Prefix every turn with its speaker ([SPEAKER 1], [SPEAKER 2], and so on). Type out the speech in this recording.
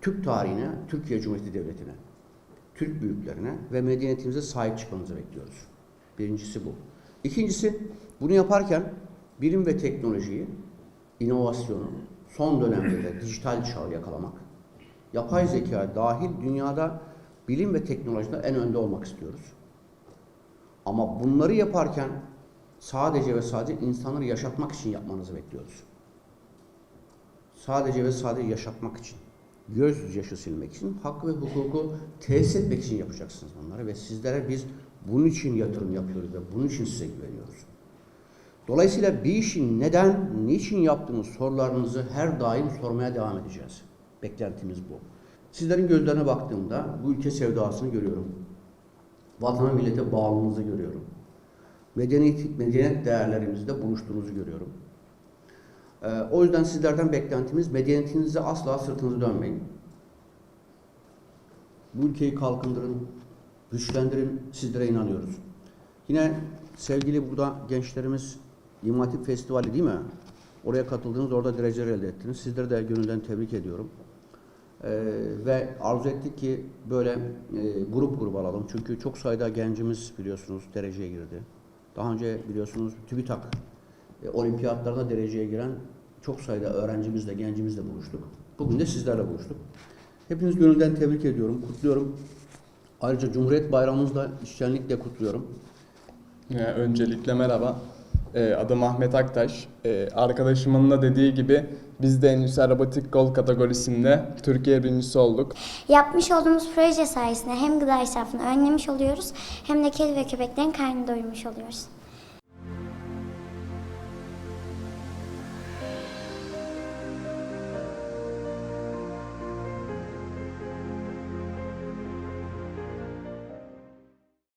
[SPEAKER 1] Türk tarihine, Türkiye Cumhuriyeti Devleti'ne, Türk büyüklerine ve medeniyetimize sahip çıkmanızı bekliyoruz. Birincisi bu. İkincisi, bunu yaparken bilim ve teknolojiyi, inovasyonu, son dönemde de dijital çağı yakalamak, yapay zeka dahil dünyada bilim ve teknolojide en önde olmak istiyoruz. Ama bunları yaparken sadece ve sadece insanları yaşatmak için yapmanızı bekliyoruz. Sadece ve sadece yaşatmak için, göz yaşı silmek için, hak ve hukuku tesis etmek için yapacaksınız bunları ve sizlere biz bunun için yatırım yapıyoruz ve bunun için size güveniyoruz. Dolayısıyla bir işin neden, niçin yaptığınız sorularınızı her daim sormaya devam edeceğiz. Beklentimiz bu. Sizlerin gözlerine baktığımda bu ülke sevdasını görüyorum. Vatana millete bağlılığınızı görüyorum. Medeniyet, medeniyet değerlerimizde buluştuğunuzu görüyorum. Ee, o yüzden sizlerden beklentimiz medeniyetinize asla sırtınızı dönmeyin. Bu ülkeyi kalkındırın, güçlendirin, sizlere inanıyoruz. Yine sevgili burada gençlerimiz İmam Festivali değil mi? Oraya katıldınız, orada dereceler elde ettiniz. Sizleri de gönülden tebrik ediyorum. Ee, ve arzu ettik ki böyle e, grup grup alalım. Çünkü çok sayıda gencimiz biliyorsunuz dereceye girdi. Daha önce biliyorsunuz TÜBİTAK e, olimpiyatlarda dereceye giren çok sayıda öğrencimizle, gencimizle buluştuk. Bugün de sizlerle buluştuk. Hepiniz gönülden tebrik ediyorum, kutluyorum. Ayrıca Cumhuriyet Bayramımızı da içtenlikle kutluyorum.
[SPEAKER 2] Ee, Öncelikle merhaba. Ee, Adım Ahmet Aktaş. Ee, Arkadaşımın da dediği gibi biz de Endüstri Robotik Gol kategorisinde Türkiye birincisi olduk.
[SPEAKER 3] Yapmış olduğumuz proje sayesinde hem gıda israfını önlemiş oluyoruz hem de kedi ve köpeklerin karnını doyurmuş oluyoruz.